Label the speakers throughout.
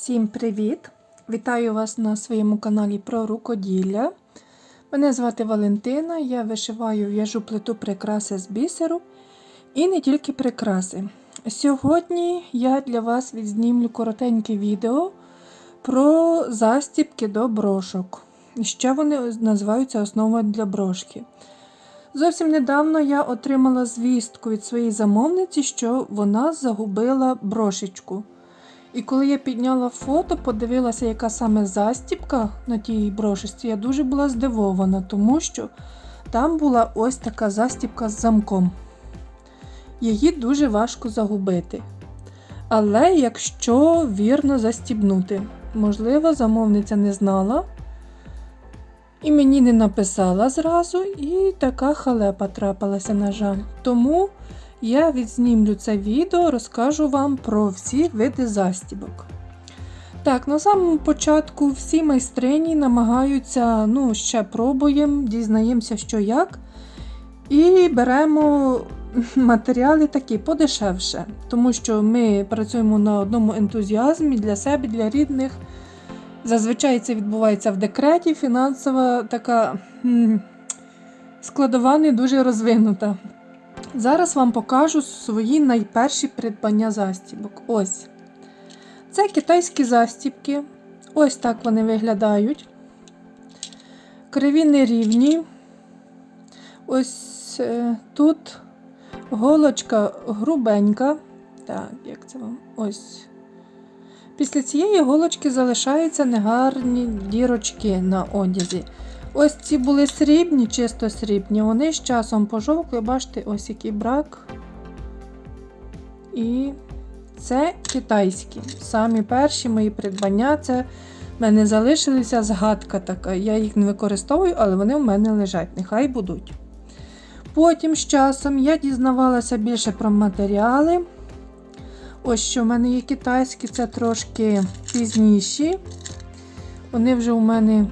Speaker 1: Всім привіт! Вітаю вас на своєму каналі про рукоділля. Мене звати Валентина, я вишиваю в'яжу плиту прикраси з бісеру і не тільки прикраси. Сьогодні я для вас відзнімлю коротеньке відео про застібки до брошок. Ще вони називаються основою для брошки. Зовсім недавно я отримала звістку від своєї замовниці, що вона загубила брошечку. І коли я підняла фото, подивилася, яка саме застібка на тій брошечці, я дуже була здивована, тому що там була ось така застібка з замком. Її дуже важко загубити. Але якщо вірно застібнути, можливо, замовниця не знала. І мені не написала зразу, і така халепа трапилася, на жаль. Тому я відзнімлю це відео, розкажу вам про всі види застібок. Так, на самому початку всі майстрині намагаються, ну, ще пробуємо, дізнаємося, що як. І беремо матеріали такі подешевше, тому що ми працюємо на одному ентузіазмі для себе, для рідних. Зазвичай це відбувається в декреті, фінансова така складова не дуже розвинута. Зараз вам покажу свої найперші придбання застібок. Ось. Це китайські застібки. Ось так вони виглядають. Криві нерівні. Ось е, тут голочка грубенька. Так, як це вам? Ось. Після цієї голочки залишаються негарні дірочки на одязі. Ось ці були срібні, чисто срібні, вони з часом пожовкли, бачите, ось який брак. І це китайські. Самі перші мої придбання, це в мене залишилася згадка така. Я їх не використовую, але вони в мене лежать, нехай будуть. Потім з часом я дізнавалася більше про матеріали. Ось що в мене є китайські, це трошки пізніші. Вони вже у мене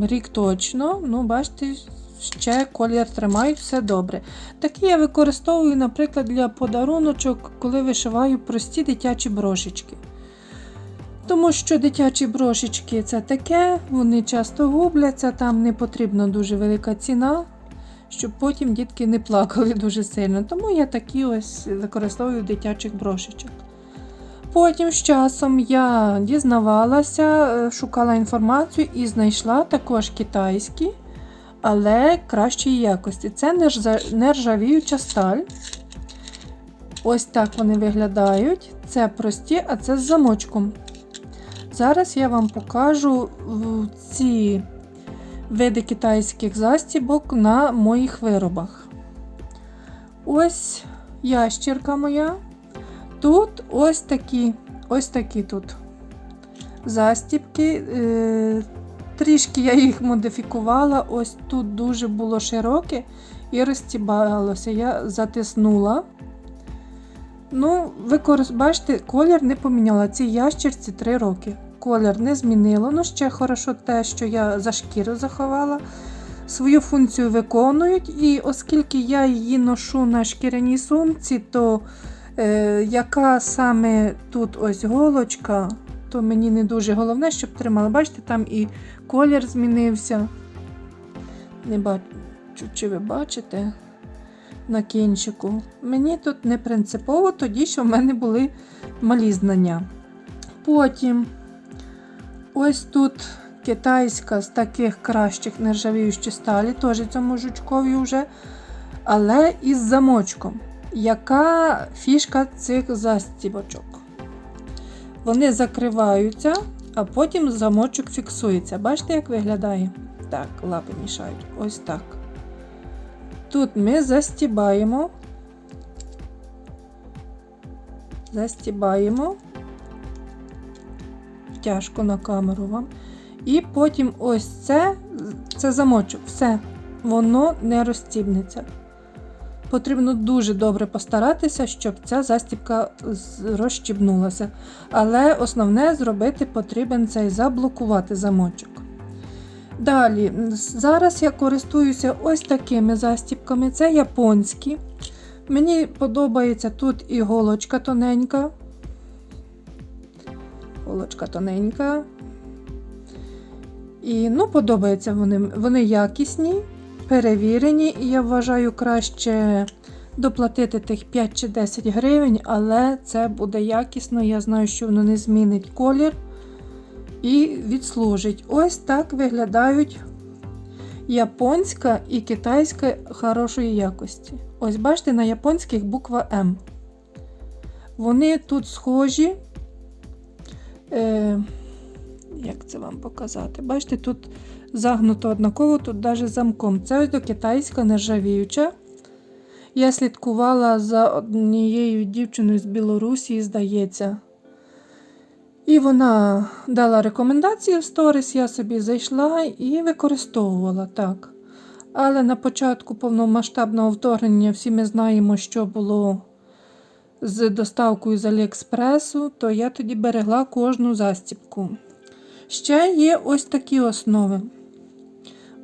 Speaker 1: рік точно, ну, бачите, ще колір тримають, все добре. Такі я використовую, наприклад, для подаруночок, коли вишиваю прості дитячі брошечки. Тому що дитячі брошечки це таке, вони часто губляться, там не потрібна дуже велика ціна, щоб потім дітки не плакали дуже сильно. Тому я такі ось використовую дитячих брошечок. Потім з часом я дізнавалася, е, шукала інформацію і знайшла також китайські, але кращої якості. Це нержавіюча сталь. Ось так вони виглядають. Це прості, а це з замочком. Зараз я вам покажу ці види китайських застібок на моїх виробах. Ось ящірка моя. Тут ось такі ось такі тут застібки. Е, трішки я їх модифікувала. Ось тут дуже було широке і розтібалося. Я затиснула. Ну, ви бачите, колір не поміняла. Цій ящерці 3 роки. Колір не змінило. Ну, ще хорошо те, що я за шкіру заховала. Свою функцію виконують, і оскільки я її ношу на шкіряній сумці, то Яка саме тут ось голочка, то мені не дуже головне, щоб тримала. Бачите, там і колір змінився. Не бачу, чи ви бачите на кінчику. Мені тут не принципово, тоді, що в мене були малі знання. Потім ось тут китайська з таких кращих нержавіючих сталі, теж цьому жучкові вже, але із замочком. Яка фішка цих застібочок? Вони закриваються, а потім замочок фіксується. Бачите, як виглядає? Так, лапи мішають. Ось так. Тут ми застібаємо, застібаємо, тяжко на камеру вам. І потім ось це, це замочок. Все, воно не розстібнеться. Потрібно дуже добре постаратися, щоб ця застібка розщібнулася. Але основне зробити потрібен цей заблокувати замочок. Далі, зараз я користуюся ось такими застібками. Це японські. Мені подобається тут іголочка тоненька. голочка тоненька. І ну, подобаються вони. Вони якісні, перевірені, і я вважаю краще доплатити тих 5 чи 10 гривень, але це буде якісно. Я знаю, що воно не змінить колір і відслужить. Ось так виглядають японська і китайська хорошої якості. Ось бачите, на японських буква М. Вони тут схожі. Е, як це вам показати? Бачите, тут загнуто однаково, тут навіть замком. Це ось до китайська нержавіюча. Я слідкувала за однією дівчиною з Білорусі, здається. І вона дала рекомендації в сторіс, я собі зайшла і використовувала так. Але на початку повномасштабного вторгнення всі ми знаємо, що було з доставкою з Аліекспресу, то я тоді берегла кожну застібку. Ще є ось такі основи.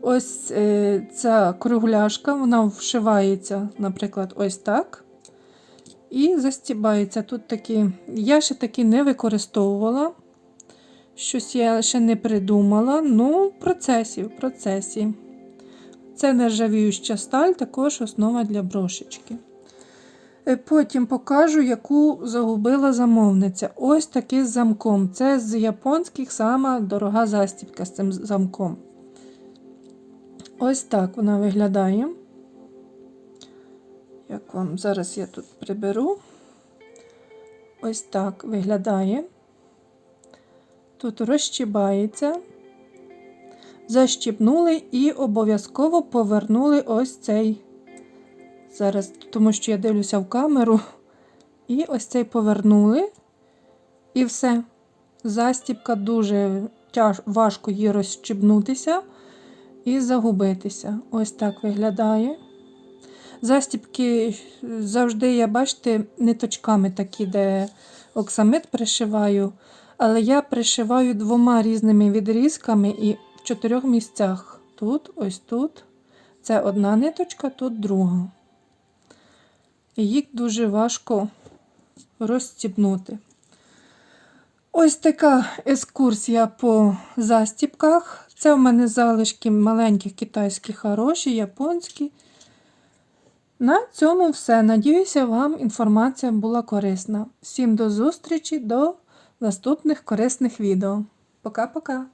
Speaker 1: Ось е, ця кругляшка, вона вшивається, наприклад, ось так. І застібається. Тут такі. Я ще такі не використовувала. Щось я ще не придумала. Ну, в процесі, в процесі. Це нержавіюча сталь, також основа для брошечки. Е, Потім покажу, яку загубила замовниця. Ось такий з замком. Це з японських сама дорога застібка з цим замком. Ось так вона виглядає. Як вам зараз я тут приберу. Ось так виглядає. Тут розщібається. Защіпнули і обов'язково повернули ось цей. Зараз, тому що я дивлюся в камеру. І ось цей повернули. І все. Застібка дуже тяж, важко її розщібнутися і загубитися. Ось так виглядає. Застібки завжди, я бачите, ниточками такі, де оксамит пришиваю. Але я пришиваю двома різними відрізками і в чотирьох місцях. Тут, ось тут. Це одна ниточка, тут друга. Їх дуже важко розстібнути. Ось така екскурсія по застібках. Це в мене залишки маленьких китайських хороші, японські. На цьому все. Надіюся, вам інформація була корисна. Всім до зустрічі, до наступних корисних відео. Пока-пока!